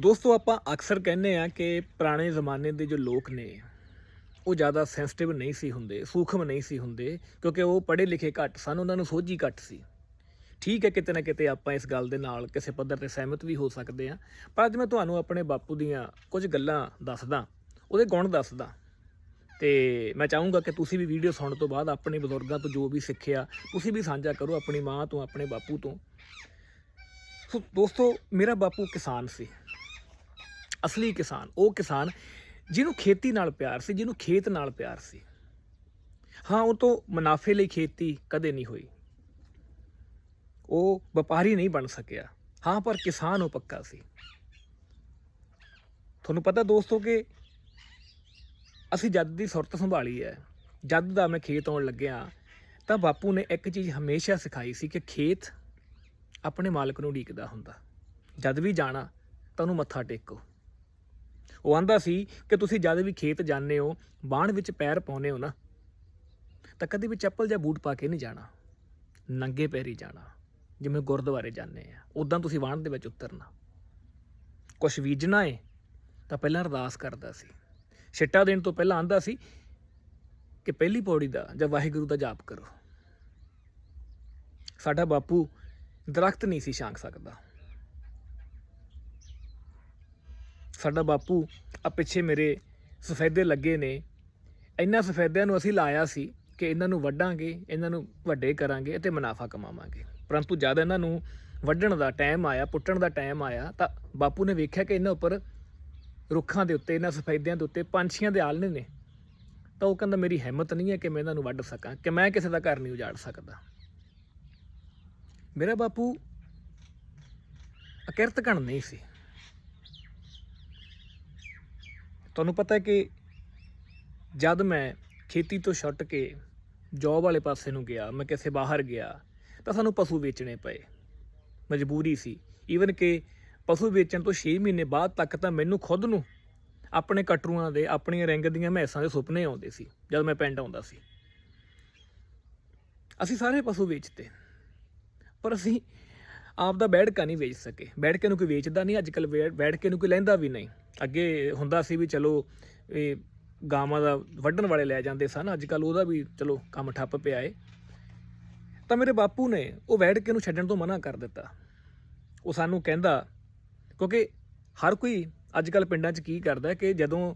ਦੋਸਤੋ, ਆਪਾਂ ਅਕਸਰ ਕਹਿੰਦੇ ਆ ਕਿ ਪੁਰਾਣੇ ਜ਼ਮਾਨੇ ਦੇ ਜੋ ਲੋਕ ਨੇ, ਉਹ ਜ਼ਿਆਦਾ ਸੈਂਸਿਟਿਵ ਨਹੀਂ ਸੀ ਹੁੰਦੇ, ਸੂਖਮ ਨਹੀਂ ਸੀ ਹੁੰਦੇ, ਕਿਉਂਕਿ ਉਹ ਪੜ੍ਹੇ ਲਿਖੇ ਘੱਟ ਸਨ, ਉਹਨਾਂ ਨੂੰ ਸੋਝੀ ਘੱਟ ਸੀ। ਠੀਕ ਹੈ, ਕਿਤੇ ਨਾ ਕਿਤੇ ਆਪਾਂ ਇਸ ਗੱਲ ਦੇ ਨਾਲ ਕਿਸੇ ਪੱਧਰ ਤੇ ਸਹਿਮਤ ਵੀ ਹੋ ਸਕਦੇ ਆ ਪਰ ਅੱਜ ਮੈਂ ਤੁਹਾਨੂੰ ਆਪਣੇ ਬਾਪੂ ਦੀਆਂ ਕੁਝ ਗੱਲਾਂ ਦੱਸਦਾ, ਉਹਦੇ ਗੁਣ ਦੱਸਦਾ। ਤੇ ਮੈਂ ਚਾਹੂੰਗਾ ਕਿ ਤੁਸੀਂ ਵੀ ਵੀਡੀਓ ਸੁਣਨ ਤੋਂ ਬਾਅਦ ਆਪਣੇ ਬਜ਼ੁਰਗਾਂ ਤੋਂ ਜੋ ਵੀ ਸਿੱਖਿਆ, ਤੁਸੀਂ ਵੀ ਸਾਂਝਾ ਕਰੋ, ਆਪਣੀ ਮਾਂ ਤੋਂ, ਆਪਣੇ ਬਾਪੂ ਤੋਂ। ਸੋ ਦੋਸਤੋ, ਮੇਰਾ ਬਾਪੂ ਕਿਸਾਨ ਸੀ। ਅਸਲੀ ਕਿਸਾਨ, ਉਹ ਕਿਸਾਨ ਜਿਹਨੂੰ ਖੇਤੀ ਨਾਲ ਪਿਆਰ ਸੀ, ਜਿਹਨੂੰ ਖੇਤ ਨਾਲ ਪਿਆਰ ਸੀ। ਹਾਂ, ਉਹ ਤੋਂ ਮੁਨਾਫੇ ਲਈ ਖੇਤੀ ਕਦੇ ਨਹੀਂ ਹੋਈ। ਉਹ ਵਪਾਰੀ ਨਹੀਂ ਬਣ ਸਕਿਆ। ਹਾਂ, ਪਰ ਕਿਸਾਨ ਉਹ ਪੱਕਾ ਸੀ। ਤੁਹਾਨੂੰ ਪਤਾ ਦੋਸਤੋ ਕਿ ਅਸੀਂ ਜਦ ਦੀ ਸੁਰਤ ਸੰਭਾਲੀ ਹੈ, ਜਦ ਦਾ ਮੈਂ ਖੇਤ ਆਉਣ ਲੱਗਿਆ, ਤਾਂ ਬਾਪੂ ਨੇ ਇੱਕ ਚੀਜ਼ ਹਮੇਸ਼ਾ ਸਿਖਾਈ ਸੀ ਕਿ ਖੇਤ ਆਪਣੇ ਮਾਲਕ ਨੂੰ ਉਡੀਕਦਾ ਹੁੰਦਾ। ਜਦ ਵੀ ਜਾਣਾ, ਤਾਂ ਉਹਨੂੰ ਮੱਥਾ ਟੇਕੋ। ਉਹ ਆਂਦਾ ਸੀ ਕਿ ਤੁਸੀਂ ਜਦ ਵੀ ਖੇਤ ਜਾਂਦੇ ਹੋ ਬਾਣ ਵਿੱਚ ਪੈਰ ਪਾਉਨੇ ਹੋ ਨਾ, ਤਾਂ ਕਦੇ ਵੀ ਚੱਪਲ ਜਾਂ ਬੂਟ ਪਾ ਕੇ ਨਹੀਂ ਜਾਣਾ। ਨੰਗੇ ਪੈਰੀ ਜਾਣਾ, ਜਿਵੇਂ ਗੁਰਦੁਆਰੇ ਜਾਂਦੇ ਆ ਉਦਾਂ ਤੁਸੀਂ ਬਾਣ ਦੇ ਵਿੱਚ ਉਤਰਨਾ। ਕੁਛ ਬੀਜਣਾ ਏ, ਤਾਂ ਪਹਿਲਾਂ ਅਰਦਾਸ ਕਰਦਾ ਸੀ। ਛਿੱਟਾ ਦੇਣ ਤੋਂ ਪਹਿਲਾਂ ਆਂਦਾ ਸੀ ਕਿ ਪਹਿਲੀ ਪੌੜੀ ਦਾ ਜਾਂ ਵਾਹਿਗੁਰੂ ਦਾ ਜਾਪ ਕਰੋ। ਸਾਡਾ ਬਾਪੂ ਦਰਖਤ ਨਹੀਂ ਸੀ ਛਾਂਕ ਸਕਦਾ। ਸਾਡਾ ਬਾਪੂ ਆ ਪਿੱਛੇ ਮੇਰੇ ਸਫੈਦੇ ਲੱਗੇ ਨੇ। ਇਹਨਾਂ ਸਫੈਦਿਆਂ ਨੂੰ ਅਸੀਂ ਲਾਇਆ ਸੀ ਕਿ ਇਹਨਾਂ ਨੂੰ ਵੱਢਾਂਗੇ, ਇਹਨਾਂ ਨੂੰ ਵੱਡੇ ਕਰਾਂਗੇ ਅਤੇ ਮੁਨਾਫਾ ਕਮਾਵਾਂਗੇ। ਪਰੰਤੂ ਜਦ ਇਹਨਾਂ ਨੂੰ ਵੱਢਣ ਦਾ ਟਾਈਮ ਆਇਆ, ਪੁੱਟਣ ਦਾ ਟਾਈਮ ਆਇਆ, ਤਾਂ ਬਾਪੂ ਨੇ ਵੇਖਿਆ ਕਿ ਇਹਨਾਂ ਉੱਪਰ ਰੁੱਖਾਂ ਦੇ ਉੱਤੇ, ਇਹਨਾਂ ਸਫੈਦਿਆਂ ਦੇ ਉੱਤੇ ਪੰਛੀਆਂ ਦੇ ਆਲਣੇ ਨੇ। ਤਾਂ ਉਹ ਕਹਿੰਦਾ, ਮੇਰੀ ਹਿੰਮਤ ਨਹੀਂ ਹੈ ਕਿ ਮੈਂ ਇਹਨਾਂ ਨੂੰ ਵੱਢ ਸਕਾਂ, ਕਿ ਮੈਂ ਕਿਸੇ ਦਾ ਘਰ ਨਹੀਂ ਉਜਾੜ ਸਕਦਾ। ਮੇਰਾ ਬਾਪੂ ਅਕਿਰਤ ਘਣ ਨਹੀਂ ਸੀ। ਤੁਹਾਨੂੰ ਪਤਾ ਹੈ ਕਿ ਜਦ ਮੈਂ ਖੇਤੀ ਤੋਂ ਛੱਡ ਕੇ ਜੌਬ ਵਾਲੇ ਪਾਸੇ ਨੂੰ ਗਿਆ, ਮੈਂ ਕਿਸੇ ਬਾਹਰ ਗਿਆ, ਤਾਂ ਸਾਨੂੰ ਪਸ਼ੂ ਵੇਚਣੇ ਪਏ। ਮਜਬੂਰੀ ਸੀ। ਈਵਨ ਕਿ ਪਸ਼ੂ ਵੇਚਣ ਤੋਂ 6 ਮਹੀਨੇ ਬਾਅਦ ਤੱਕ ਤਾਂ ਮੈਨੂੰ ਖੁਦ ਨੂੰ ਆਪਣੇ ਕਟਰੂਆਂ ਦੇ, ਆਪਣੀਆਂ ਰਿੰਗ ਦੀਆਂ ਮੈਸਾਂ ਦੇ ਸੁਪਨੇ ਆਉਂਦੇ ਸੀ, ਜਦ ਮੈਂ ਪਿੰਡ ਆਉਂਦਾ ਸੀ। ਅਸੀਂ ਸਾਰੇ ਪਸ਼ੂ ਵੇਚਤੇ। ਪਰ ਅਸੀਂ ਆਪ ਦਾ ਬੈਠਕਾ ਨਹੀਂ ਵੇਚ ਸਕੇ। ਬੈਠਕੇ ਨੂੰ ਕੋਈ ਵੇਚਦਾ ਨਹੀਂ ਅੱਜ ਕੱਲ ਬੈਠਕੇ ਨੂੰ ਕੋਈ ਲੈਂਦਾ ਵੀ ਨਹੀਂ। ਅੱਗੇ ਹੁੰਦਾ ਸੀ ਵੀ ਚਲੋ, ਇਹ ਗਾਵਾਂ ਦਾ ਵੱਢਣ ਵਾਲੇ ਲੈ ਜਾਂਦੇ ਸਨ ਅੱਜ ਕੱਲ ਉਹਦਾ ਵੀ ਚਲੋ ਕੰਮ ਠੱਪ ਪਿਆ ਏ। ਤਾਂ ਮੇਰੇ ਬਾਪੂ ਨੇ ਉਹ ਬੈਠਕੇ ਨੂੰ ਛੱਡਣ ਤੋਂ ਮਨਾ ਕਰ ਦਿੱਤਾ। ਉਹ ਸਾਨੂੰ ਕਹਿੰਦਾ, ਕਿਉਂਕਿ ਹਰ ਕੋਈ ਅੱਜ ਕੱਲ ਪਿੰਡਾਂ 'ਚ ਕੀ ਕਰਦਾ ਕਿ ਜਦੋਂ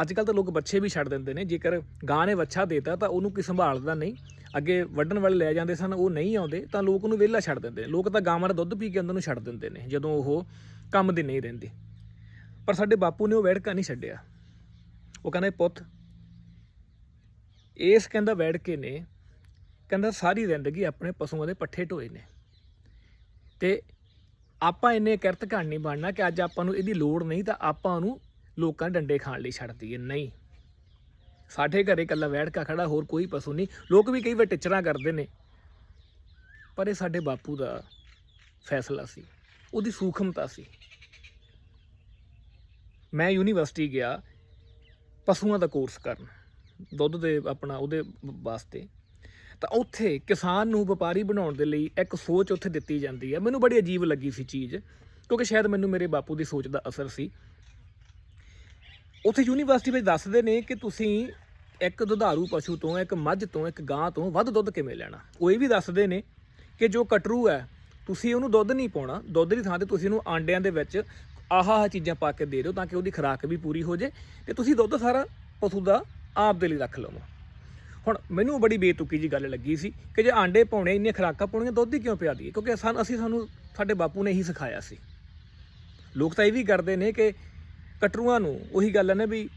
ਅੱਜ ਕੱਲ ਤਾਂ ਲੋਕ ਬੱਚੇ ਵੀ ਛੱਡ ਦਿੰਦੇ ਨੇ, ਜੇਕਰ ਗਾਂ ਨੇ ਵੱਛਾ ਦੇਤਾ ਤਾਂ ਉਹਨੂੰ ਕੋਈ ਸੰਭਾਲਦਾ ਨਹੀਂ। ਅੱਗੇ ਵੱਢਣ ਵਾਲੇ ਲੈ ਜਾਂਦੇ ਸਨ, ਉਹ ਨਹੀਂ ਆਉਂਦੇ, ਤਾਂ ਲੋਕ ਉਹਨੂੰ ਵਿਹਲਾ ਛੱਡ ਦਿੰਦੇ ਲੋਕ ਤਾਂ ਗਾਵਾਂ ਦਾ ਦੁੱਧ ਪੀ ਕੇ ਉਹਨਾਂ ਨੂੰ ਛੱਡ ਦਿੰਦੇ ਨੇ, ਜਦੋਂ ਉਹ ਕੰਮ ਦੇ ਨਹੀਂ ਰਹਿੰਦੇ। ਪਰ ਸਾਡੇ ਬਾਪੂ ਨੇ ਉਹ ਵੈੜਕਾ ਨਹੀਂ ਛੱਡਿਆ। ਉਹ ਕਹਿੰਦਾ ਪੁੱਤ, ਇਸ ਕਹਿੰਦਾ ਵੈੜ ਕੇ ਨੇ, ਕਹਿੰਦਾ ਸਾਰੀ ਜ਼ਿੰਦਗੀ ਆਪਣੇ ਪਸ਼ੂਆਂ ਦੇ ਪੱਠੇ ਢੋਏ ਨੇ। ਤੇ ਆਪਾਂ ਇੰਨੇ ਕਿਰਤ ਘਣ ਨਹੀਂ ਬਣਨਾ ਕਿ ਅੱਜ ਆਪਾਂ ਨੂੰ ਇਹਦੀ ਲੋੜ ਨਹੀਂ, ਤਾਂ ਆਪਾਂ ਉਹਨੂੰ ਲੋਕਾਂ ਡੰਡੇ ਖਾਣ ਲਈ ਛੱਡਦੀ ਹੈ। ਨਹੀਂ। ਸਾਡੇ ਘਰੇ ਇਕੱਲਾ ਵੈੜਕਾ ਖੜਾ, ਹੋਰ ਕੋਈ ਪਸ਼ੂ ਨਹੀਂ। ਲੋਕ ਵੀ ਕਈ ਵਾਰ ਟਿਚਰਾਂ ਕਰਦੇ ਨੇ। ਪਰ ਇਹ ਸਾਡੇ ਬਾਪੂ ਦਾ ਫੈਸਲਾ ਸੀ। ਉਹਦੀ ਸੂਖਮਤਾ ਸੀ। ਮੈਂ ਯੂਨੀਵਰਸਿਟੀ ਗਿਆ, ਪਸ਼ੂਆਂ ਦਾ ਕੋਰਸ ਕਰਨ, ਦੁੱਧ ਦੇ ਆਪਣਾ ਉਹਦੇ ਵਾਸਤੇ। ਤਾਂ ਉੱਥੇ ਕਿਸਾਨ ਨੂੰ ਵਪਾਰੀ ਬਣਾਉਣ ਦੇ ਲਈ ਇੱਕ ਸੋਚ ਉੱਥੇ ਦਿੱਤੀ ਜਾਂਦੀ ਹੈ। ਮੈਨੂੰ ਬੜੀ ਅਜੀਬ ਲੱਗੀ ਸੀ ਚੀਜ਼, ਕਿਉਂਕਿ ਸ਼ਾਇਦ ਮੈਨੂੰ ਮੇਰੇ ਬਾਪੂ ਦੀ ਸੋਚ ਦਾ ਅਸਰ ਸੀ। ਉੱਥੇ ਯੂਨੀਵਰਸਿਟੀ ਵਿੱਚ ਦੱਸਦੇ ਨੇ ਕਿ ਤੁਸੀਂ ਇੱਕ ਦੁਧਾਰੂ ਪਸ਼ੂ ਤੋਂ, ਇੱਕ ਮੱਝ ਤੋਂ, ਇੱਕ ਗਾਂ ਤੋਂ ਵੱਧ ਦੁੱਧ ਕਿਵੇਂ ਲੈਣਾ? ਉਹ ਇਹ ਵੀ ਦੱਸਦੇ ਨੇ ਕਿ ਜੋ ਕਟਰੂ ਹੈ, ਤੁਸੀਂ ਉਹਨੂੰ ਦੁੱਧ ਨਹੀਂ ਪਾਉਣਾ। ਦੁੱਧ ਦੀ ਥਾਂ ਤੇ ਤੁਸੀਂ ਉਹਨੂੰ ਆਂਡਿਆਂ ਦੇ ਵਿੱਚ ਆਹ ਆਹ ਚੀਜ਼ਾਂ ਪਾ ਕੇ ਦੇ ਦਿਓ ਤਾਂ ਕਿ ਉਹਦੀ ਖੁਰਾਕ ਵੀ ਪੂਰੀ ਹੋ ਜੇ ਤੇ ਤੁਸੀਂ ਦੁੱਧ ਸਾਰਾ ਪਸ਼ੂ ਦਾ ਆਪ ਦੇ ਲਈ ਰੱਖ ਲਵੋ। ਹੁਣ ਮੈਨੂੰ ਬੜੀ ਬੇਤੁਕੀ ਜੀ ਗੱਲ ਲੱਗੀ ਸੀ ਕਿ ਜੇ ਆਂਡੇ ਪਾਉਣੇ, ਇੰਨੀਆਂ ਖੁਰਾਕਾਂ ਪਾਉਣੀਆਂ, ਦੁੱਧ ਹੀ ਕਿਉਂ ਪਿਆ ਦਈਏ ਕਿਉਂਕਿ ਸਾਨੂੰ ਅਸੀਂ ਸਾਨੂੰ ਸਾਡੇ ਬਾਪੂ ਨੇ ਹੀ ਸਿਖਾਇਆ ਸੀ। ਲੋਕ ਤਾਂ ਇਹ ਵੀ ਕਰਦੇ ਨੇ ਕਿ ਕਟਰੂਆਂ ਨੂੰ, ਉਹੀ ਗੱਲ ਹੈ ਨਾ ਵੀ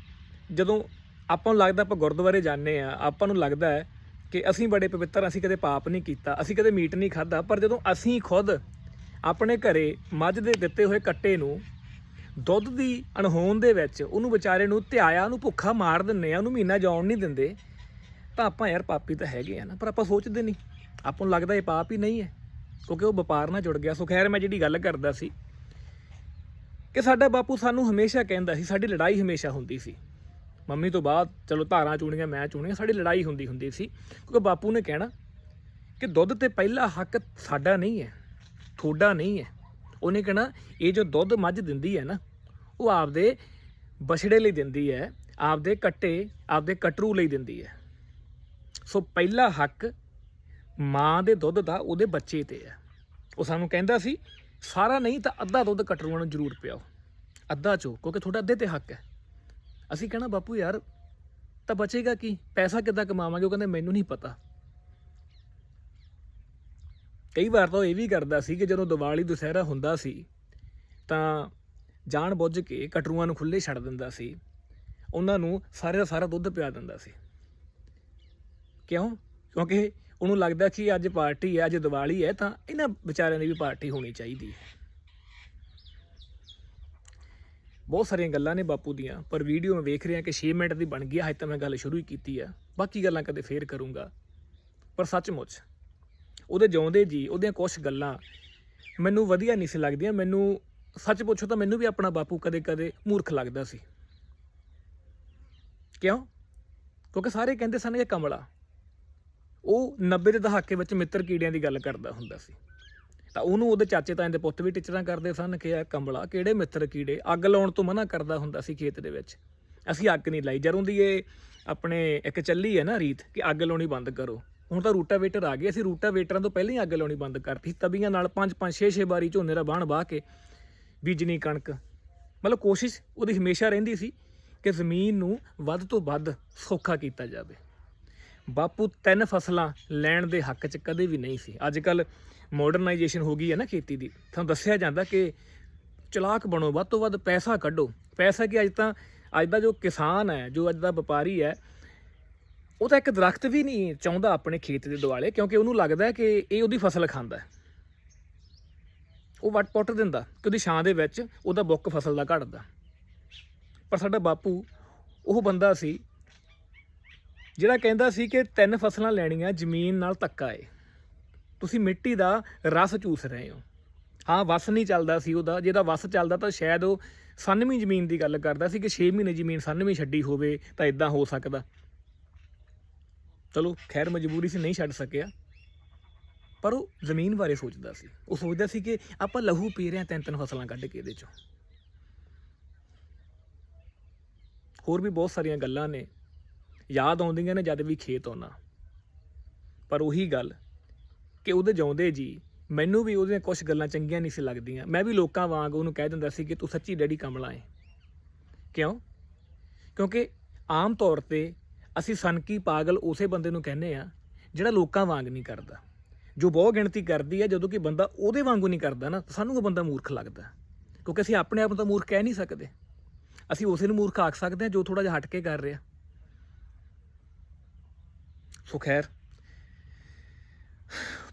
ਜਦੋਂ ਆਪਾਂ ਨੂੰ ਲੱਗਦਾ ਆਪਾਂ ਗੁਰਦੁਆਰੇ ਜਾਂਦੇ ਆ ਆਪਾਂ ਨੂੰ ਲੱਗਦਾ ਹੈ ਕਿ ਅਸੀਂ ਬੜੇ ਪਵਿੱਤਰ ਅਸੀਂ ਕਦੇ ਪਾਪ ਨਹੀਂ ਕੀਤਾ, ਅਸੀਂ ਕਦੇ ਮੀਟ ਨਹੀਂ ਖਾਦਾ ਪਰ ਜਦੋਂ ਅਸੀਂ ਖੁਦ ਆਪਣੇ ਘਰੇ ਮੱਝ ਦੇ ਦਿੱਤੇ ਹੋਏ ਕੱਟੇ ਨੂੰ ਦੁੱਧ ਦੀ ਅਣਹੋਣ ਦੇ ਵਿੱਚ ਉਹਨੂੰ ਵਿਚਾਰੇ ਨੂੰ ਧਿਆਇਆ, ਉਹਨੂੰ ਭੁੱਖਾ ਮਾਰ ਦਿੰਨੇ ਆ ਉਹਨੂੰ ਮਹੀਨਾ ਜਾਉਣ ਨਹੀਂ ਦਿੰਦੇ, ਤਾਂ ਆਪਾਂ ਯਾਰ ਪਾਪੀ ਤਾਂ ਹੈਗੇ ਆ ਨਾ, ਪਰ ਆਪਾਂ ਸੋਚਦੇ ਨਹੀਂ। ਆਪਾਂ ਨੂੰ ਲੱਗਦਾ ਇਹ ਪਾਪ ਹੀ ਨਹੀਂ ਹੈ, ਕਿਉਂਕਿ ਉਹ ਵਪਾਰ ਨਾਲ ਜੁੜ ਗਿਆ। ਸੋ ਖੈਰ, ਮੈਂ ਜਿਹੜੀ ਗੱਲ ਕਰਦਾ ਸੀ ਕਿ ਸਾਡਾ ਬਾਪੂ ਸਾਨੂੰ ਹਮੇਸ਼ਾ ਕਹਿੰਦਾ ਸੀ, ਸਾਡੀ ਲੜਾਈ ਹਮੇਸ਼ਾ ਹੁੰਦੀ ਸੀ। ਮੰਮੀ ਤੋਂ ਬਾਅਦ ਚਲੋ ਧਾਰਾਂ ਚੁਣੀਆਂ, ਮੈਂ ਚੁਣੀਆਂ, ਸਾਡੀ ਲੜਾਈ ਹੁੰਦੀ ਹੁੰਦੀ ਸੀ। ਕਿਉਂਕਿ ਬਾਪੂ ਨੇ ਕਹਿਣਾ ਕਿ ਦੁੱਧ ਤੇ ਪਹਿਲਾ ਹੱਕ ਸਾਡਾ ਨਹੀਂ ਹੈ ਤੁਹਾਡਾ ਨਹੀਂ ਹੈ। ਉਹਨੇ ਕਹਿਣਾ, ਇਹ ਜੋ ਦੁੱਧ ਮੱਝ ਦਿੰਦੀ ਹੈ ਨਾ, ਉਹ ਆਪਦੇ ਬਛੜੇ ਲਈ ਦਿੰਦੀ ਹੈ, ਆਪਦੇ ਕੱਟੇ, ਆਪਦੇ ਕਟਰੂ ਲਈ ਦਿੰਦੀ ਹੈ। ਸੋ ਪਹਿਲਾ ਹੱਕ ਮਾਂ ਦੇ ਦੁੱਧ ਦਾ, ਉਹਦੇ ਬੱਚੇ ਤੇ ਹੈ। ਉਹ ਸਾਨੂੰ ਕਹਿੰਦਾ ਸੀ ਸਾਰਾ ਨਹੀਂ ਤਾਂ ਅੱਧਾ ਦੁੱਧ ਕਟਰੂਆਂ ਨੂੰ ਜ਼ਰੂਰ ਪਿਆਓ ਅੱਧਾ ਚੋ, ਕਿਉਂਕਿ ਤੁਹਾਡਾ ਅੱਧੇ ਤੇ ਹੱਕ ਹੈ। ਅਸੀਂ ਕਹਿਣਾ, ਬਾਪੂ ਯਾਰ, ਤਾਂ ਬਚੇਗਾ ਕੀ? ਪੈਸਾ ਕਿੱਦਾਂ ਕਮਾਵਾਂਗੇ? ਉਹ ਕਹਿੰਦੇ, ਮੈਨੂੰ ਨਹੀਂ ਪਤਾ। ਕਈ ਵਾਰ ਤਾਂ ਉਹ ਇਹ ਵੀ ਕਰਦਾ ਸੀ ਕਿ ਜਦੋਂ ਦੀਵਾਲੀ, ਦੁਸਹਿਰਾ ਹੁੰਦਾ ਸੀ, ਤਾਂ ਜਾਣ ਬੁੱਝ ਕੇ ਕਟਰੂਆਂ ਨੂੰ ਖੁੱਲੇ ਛੱਡ ਦਿੰਦਾ ਸੀ। ਉਹਨਾਂ ਨੂੰ ਸਾਰੇ ਦਾ ਸਾਰਾ ਦੁੱਧ ਪਿਆ ਦਿੰਦਾ ਸੀ। ਕਿਉਂ? ਕਿਉਂਕਿ ਉਹਨੂੰ ਲੱਗਦਾ ਕਿ ਅੱਜ ਪਾਰਟੀ ਹੈ ਅੱਜ ਦੀਵਾਲੀ ਹੈ ਤਾਂ ਇਹਨਾਂ ਵਿਚਾਰਿਆਂ ਦੀ ਵੀ ਪਾਰਟੀ ਹੋਣੀ ਚਾਹੀਦੀ ਹੈ। ਬਹੁਤ ਸਾਰੀਆਂ ਗੱਲਾਂ ਨੇ ਬਾਪੂ ਦੀਆਂ ਪਰ ਵੀਡੀਓ ਮੈਂ ਵੇਖ ਰਿਹਾ ਕਿ 6 ਮਿੰਟ ਦੀ ਬਣ ਗਈ ਹੈ, ਹਜੇ ਤਾਂ ਮੈਂ ਗੱਲ ਸ਼ੁਰੂ ਹੀ ਕੀਤੀ ਆ ਬਾਕੀ ਗੱਲਾਂ ਕਦੇ ਫੇਰ ਕਰੂੰਗਾ। ਪਰ ਸੱਚਮੁੱਚ ਉਹਦੇ ਜਿਉਂਦੇ ਜੀ ਉਹਦੀਆਂ ਕੁਝ ਗੱਲਾਂ ਮੈਨੂੰ ਵਧੀਆ ਨਹੀਂ ਸੀ ਲੱਗਦੀਆਂ ਮੈਨੂੰ ਸੱਚ ਪੁੱਛੋ ਤਾਂ ਮੈਨੂੰ ਵੀ ਆਪਣਾ ਬਾਪੂ ਕਦੇ-ਕਦੇ ਮੂਰਖ ਲੱਗਦਾ ਸੀ। ਕਿਉਂ? ਕਿਉਂਕਿ ਸਾਰੇ ਕਹਿੰਦੇ ਸਨ ਇਹ ਕਮਲਾ। ਉਹ 90 ਦੇ ਦਹਾਕੇ ਵਿੱਚ ਮਿੱਤਰ ਕੀੜਿਆਂ ਦੀ ਗੱਲ ਕਰਦਾ ਹੁੰਦਾ ਸੀ। ਤਾਂ ਉਹਨੂੰ ਉਹਦੇ ਚਾਚੇ ਤਾਏ ਦੇ ਪੁੱਤ ਵੀ ਟੀਚਰਾਂ ਕਰਦੇ ਸਨ ਕਿ ਆ ਕਮਲਾ ਕਿਹੜੇ ਮਿੱਤਰ ਕੀੜੇ ਅੱਗ ਲਾਉਣ ਤੋਂ ਮਨਾ ਕਰਦਾ ਹੁੰਦਾ ਸੀ ਖੇਤ ਦੇ ਵਿੱਚ। ਅਸੀਂ ਅੱਗ ਨਹੀਂ ਲਾਈ। ਜਦੋਂ ਦੀ ਇਹ ਆਪਣੇ ਇੱਕ ਚੱਲੀ ਹੈ ਨਾ ਰੀਤ ਕਿ ਅੱਗ ਲਾਉਣੀ ਬੰਦ ਕਰੋ। ਹੁਣ ਤਾਂ ਰੂਟਾਵੇਟਰ ਆ ਗਏ ਅਸੀਂ ਰੂਟਾਵੇਟਰਾਂ ਤੋਂ ਪਹਿਲਾਂ ਹੀ ਅੱਗ ਲਾਉਣੀ ਬੰਦ ਕਰਤੀ। ਤਵੀਆਂ ਨਾਲ 5 5 6 6 ਵਾਰੀ ਝੋਨੇ ਦਾ ਬਾਣ ਵਾਹ ਕੇ ਬੀਜਣੀ ਕਣਕ। ਮਤਲਬ ਕੋਸ਼ਿਸ਼ ਉਹਦੀ ਹਮੇਸ਼ਾ ਰਹਿੰਦੀ ਸੀ ਕਿ ਜ਼ਮੀਨ ਨੂੰ ਵੱਧ ਤੋਂ ਵੱਧ ਸੌਖਾ ਕੀਤਾ ਜਾਵੇ। ਬਾਪੂ ਤਿੰਨ ਫਸਲਾਂ ਲੈਣ ਦੇ ਹੱਕ 'ਚ ਕਦੇ ਵੀ ਨਹੀਂ ਸੀ। ਅੱਜ ਕੱਲ ਮਾਡਰਨਾਈਜੇਸ਼ਨ ਹੋ ਗਈ ਹੈ ਨਾ ਖੇਤੀ ਦੀ। ਤੁਹਾਨੂੰ ਦੱਸਿਆ ਜਾਂਦਾ ਕਿ ਚਲਾਕ ਬਣੋ, ਵੱਧ ਤੋਂ ਵੱਧ ਪੈਸਾ ਕੱਢੋ। ਪੈਸਾ ਕਿ ਅੱਜ ਤਾਂ ਅੱਜ ਦਾ ਜੋ ਕਿਸਾਨ ਹੈ, ਜੋ ਅੱਜ ਦਾ ਵਪਾਰੀ ਹੈ, ਉਹ ਤਾਂ ਇੱਕ ਦਰਖਤ ਵੀ ਨਹੀਂ ਚਾਹੁੰਦਾ ਆਪਣੇ ਖੇਤ ਦੇ ਦੁਆਲੇ, ਕਿਉਂਕਿ ਉਹਨੂੰ ਲੱਗਦਾ ਕਿ ਇਹ ਉਹਦੀ ਫਸਲ ਖਾਂਦਾ ਉਹ ਵੱਟ ਪੁੱਟ ਦਿੰਦਾ ਕਿ ਉਹਦੀ ਛਾਂ ਦੇ ਵਿੱਚ ਉਹਦਾ ਬੁੱਕ ਫਸਲ ਦਾ ਘੜਦਾ ਪਰ ਸਾਡਾ ਬਾਪੂ ਉਹ ਬੰਦਾ ਸੀ ਜਿਹੜਾ ਕਹਿੰਦਾ ਸੀ ਕਿ ਤਿੰਨ ਫਸਲਾਂ ਲੈਣੀਆਂ, ਜ਼ਮੀਨ ਨਾਲ ਧੱਕਾ ਏ। ਤੁਸੀਂ ਮਿੱਟੀ ਦਾ ਰਸ ਚੂਸ ਰਹੇ ਹੋ। ਹਾਂ, ਵਸ ਨਹੀਂ ਚੱਲਦਾ ਸੀ ਉਹਦਾ। ਜਿਹਦਾ ਵਸ ਚੱਲਦਾ ਤਾਂ ਸ਼ਾਇਦ ਉਹ ਸਨਵੀਂ ਜ਼ਮੀਨ ਦੀ ਗੱਲ ਕਰਦਾ ਸੀ ਕਿ 6 ਮਹੀਨੇ ਜ਼ਮੀਨ ਸਨਵੀਂ ਛੱਡੀ ਹੋਵੇ ਤਾਂ ਇਦਾਂ ਹੋ ਸਕਦਾ। ਚਲੋ, ਖੈਰ ਮਜਬੂਰੀ ਸੀ, ਨਹੀਂ ਛੱਡ ਸਕਿਆ। ਪਰ ਉਹ ਜ਼ਮੀਨ ਬਾਰੇ ਸੋਚਦਾ ਸੀ। ਉਹ ਸੋਚਦਾ ਸੀ ਕਿ ਆਪਾਂ ਲਹੂ ਪੀ ਰਹੇ ਹਾਂ ਤਿੰਨ ਤਿੰਨ ਫਸਲਾਂ ਕੱਢ ਕੇ ਇਹਦੇ ਚੋਂ। ਹੋਰ ਵੀ ਬਹੁਤ ਸਾਰੀਆਂ ਗੱਲਾਂ ਨੇ। ਯਾਦ ਆਉਂਦੀਆਂ ਨੇ ਜਦ ਵੀ ਖੇਤ ਆਉਣਾ ਪਰ ਉਹੀ ਗੱਲ ਕਿ ਉਹਦੇ ਜਾਉਂਦੇ ਜੀ, ਮੈਨੂੰ ਵੀ ਉਹਦੀਆਂ ਕੁਝ ਗੱਲਾਂ ਚੰਗੀਆਂ ਨਹੀਂ ਸੀ ਲੱਗਦੀਆਂ। ਮੈਂ ਵੀ ਲੋਕਾਂ ਵਾਂਗ ਉਹਨੂੰ ਕਹਿ ਦਿੰਦਾ ਸੀ ਕਿ ਤੂੰ ਸੱਚੀ ਡੈਡੀ ਕਮਲਾ ਹੈ ਕਿਉਂ? ਕਿਉਂਕਿ ਆਮ ਤੌਰ ਤੇ ਅਸੀਂ ਸਨਕੀ ਪਾਗਲ ਉਸੇ ਬੰਦੇ ਨੂੰ ਕਹਿੰਦੇ ਆ ਜਿਹੜਾ ਲੋਕਾਂ ਵਾਂਗ ਨਹੀਂ ਕਰਦਾ। ਜੋ ਬਹੁ ਗਿਣਤੀ ਕਰਦੀ ਹੈ ਜਦੋਂ ਕਿ ਬੰਦਾ ਉਹਦੇ ਵਾਂਗੂ ਨਹੀਂ ਕਰਦਾ ਨਾ, ਤਾਂ ਸਾਨੂੰ ਉਹ ਬੰਦਾ ਮੂਰਖ ਲੱਗਦਾ। ਕਿਉਂਕਿ ਅਸੀਂ ਆਪਣੇ ਆਪ ਨੂੰ ਤਾਂ ਮੂਰਖ ਕਹਿ ਨਹੀਂ ਸਕਦੇ। ਅਸੀਂ ਉਸੇ ਨੂੰ ਮੂਰਖ ਆਖ ਸਕਦੇ ਹਾਂ ਜੋ ਥੋੜਾ ਜਿਹਾ ਹਟ ਕੇ ਕਰ ਰਿਹਾ। ਸੋ ਖੈਰ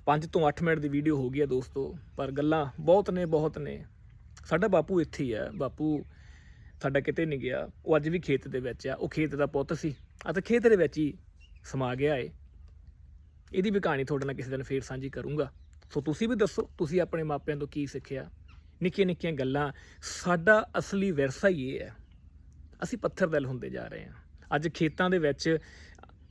5 ਤੋਂ 8 ਮਿੰਟ ਦੀ ਵੀਡੀਓ ਹੋ ਗਈ ਹੈ ਦੋਸਤੋ, ਪਰ ਗੱਲਾਂ ਬਹੁਤ ਨੇ ਬਹੁਤ ਨੇ। ਸਾਡਾ ਬਾਪੂ ਇੱਥੇ ਹੀ ਹੈ। ਬਾਪੂ ਸਾਡਾ ਕਿਤੇ ਨਹੀਂ ਗਿਆ। ਉਹ ਅੱਜ ਵੀ ਖੇਤ ਦੇ ਵਿੱਚ ਆ। ਉਹ ਖੇਤ ਦਾ ਪੁੱਤ ਸੀ। ਅਤੇ ਖੇਤ ਦੇ ਵਿੱਚ ਹੀ ਸਮਾ ਗਿਆ ਏ। ਇਹਦੀ ਵੀ ਕਹਾਣੀ ਤੁਹਾਡੇ ਨਾਲ ਕਿਸੇ ਦਿਨ ਫੇਰ ਸਾਂਝੀ ਕਰੂੰਗਾ। ਸੋ ਤੁਸੀਂ ਵੀ ਦੱਸੋ, ਤੁਸੀਂ ਆਪਣੇ ਮਾਪਿਆਂ ਤੋਂ ਕੀ ਸਿੱਖਿਆ? ਨਿੱਕੀਆਂ ਨਿੱਕੀਆਂ ਗੱਲਾਂ। ਸਾਡਾ ਅਸਲੀ ਵਿਰਸਾ ਹੀ ਇਹ ਹੈ। ਅਸੀਂ ਪੱਥਰ ਦਿਲ ਹੁੰਦੇ ਜਾ ਰਹੇ ਹਾਂ। ਅੱਜ ਖੇਤਾਂ ਦੇ ਵਿੱਚ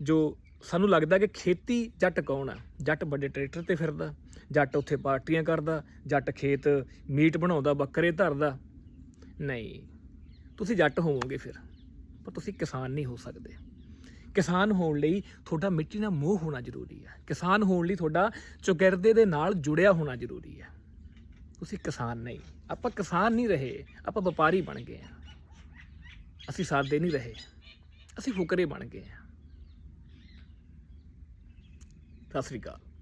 ਜੋ ਸਾਨੂੰ ਲੱਗਦਾ ਕਿ ਖੇਤੀ ਜੱਟ ਕੌਣ ਆ? ਜੱਟ ਵੱਡੇ ਟਰੈਕਟਰ ਤੇ ਫਿਰਦਾ, ਜੱਟ ਉੱਥੇ ਪਾਰਟੀਆਂ ਕਰਦਾ, ਜੱਟ ਖੇਤ ਮੀਟ ਬਣਾਉਂਦਾ, ਬੱਕਰੇ ਧਰਦਾ। ਨਹੀਂ, ਤੁਸੀਂ ਜੱਟ ਹੋਵੋਗੇ ਫਿਰ, ਪਰ ਤੁਸੀਂ ਕਿਸਾਨ ਨਹੀਂ ਹੋ ਸਕਦੇ। ਕਿਸਾਨ ਹੋਣ ਲਈ ਤੁਹਾਡਾ ਮਿੱਟੀ ਨਾਲ ਮੋਹ ਹੋਣਾ ਜ਼ਰੂਰੀ ਹੈ ਕਿਸਾਨ ਹੋਣ ਲਈ ਤੁਹਾਡਾ ਚੁਗਿਰਦੇ ਦੇ ਨਾਲ ਜੁੜਿਆ ਹੋਣਾ ਜ਼ਰੂਰੀ ਹੈ ਤੁਸੀਂ ਕਿਸਾਨ ਨਹੀਂ। ਆਪਾਂ ਕਿਸਾਨ ਨਹੀਂ ਰਹੇ, ਆਪਾਂ ਵਪਾਰੀ ਬਣ ਗਏ ਹਾਂ ਅਸੀਂ ਸਾਦੇ ਨਹੀਂ ਰਹੇ, ਅਸੀਂ ਫੁਕਰੇ ਬਣ ਗਏ ਹਾਂ ਸਤਿ ਸ੍ਰੀ ਅਕਾਲ।